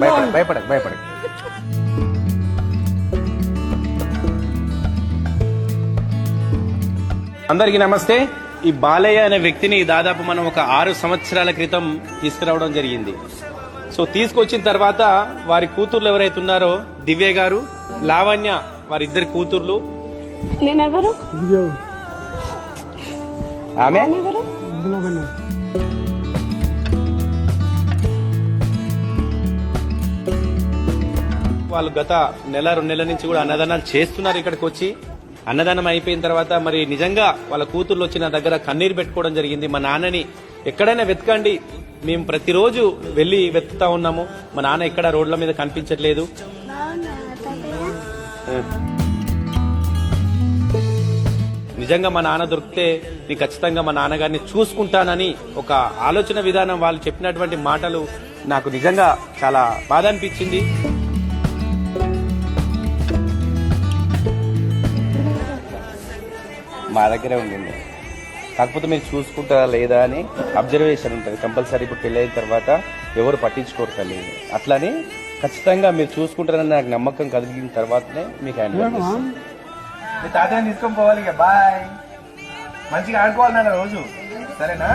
భయపడ భయపడకు భయపడకు అందరికీ నమస్తే. ఈ బాలయ్య అనే వ్యక్తిని దాదాపు మనం ఒక ఆరు సంవత్సరాల క్రితం తీసుకురావడం జరిగింది. సో తీసుకొచ్చిన తర్వాత వారి కూతుర్లు ఎవరైతే ఉన్నారో దివ్య గారు లావణ్య వారిద్దరి కూతుర్లు. నేనెవరు? ఆమె? వాళ్ళు గత నెల రెండు నెలల నుంచి కూడా అన్నదానాలు చేస్తున్నారు ఇక్కడికి వచ్చి. అన్నదానం అయిపోయిన తర్వాత మరి నిజంగా వాళ్ళ కూతుర్లు వచ్చి నా దగ్గర కన్నీరు పెట్టుకోవడం జరిగింది. మా నాన్నని ఎక్కడైనా వెతకండి. మేము ప్రతిరోజు వెళ్ళి వెతుకుతా ఉన్నాము. మా నాన్న ఎక్కడ రోడ్ల మీద కనిపించట్లేదు. నిజంగా మా నాన్న దొరికితే నేను ఖచ్చితంగా మా నాన్నగారిని చూసుకుంటానని ఒక ఆలోచన విధానం వాళ్ళు చెప్పినటువంటి మాటలు నాకు నిజంగా చాలా బాధ అనిపించింది. మా దగ్గరే ఉండింది. కాకపోతే మీరు చూసుకుంటారా లేదా అని అబ్జర్వేషన్ ఉంటుంది. కంపల్సరీ ఇప్పుడు పెళ్ళి అయిన తర్వాత ఎవరు పట్టించుకోరు తల్లి. అట్లని ఖచ్చితంగా మీరు చూసుకుంటారని నాకు నమ్మకం కలిగిన తర్వాతనే మీకు హ్యాండ్ మీ తాతయ్యని తీసుకొని పోవాలి బాయ్ మంచిగా ఆడుకోవాలి నాన్న రోజు. సరేనా?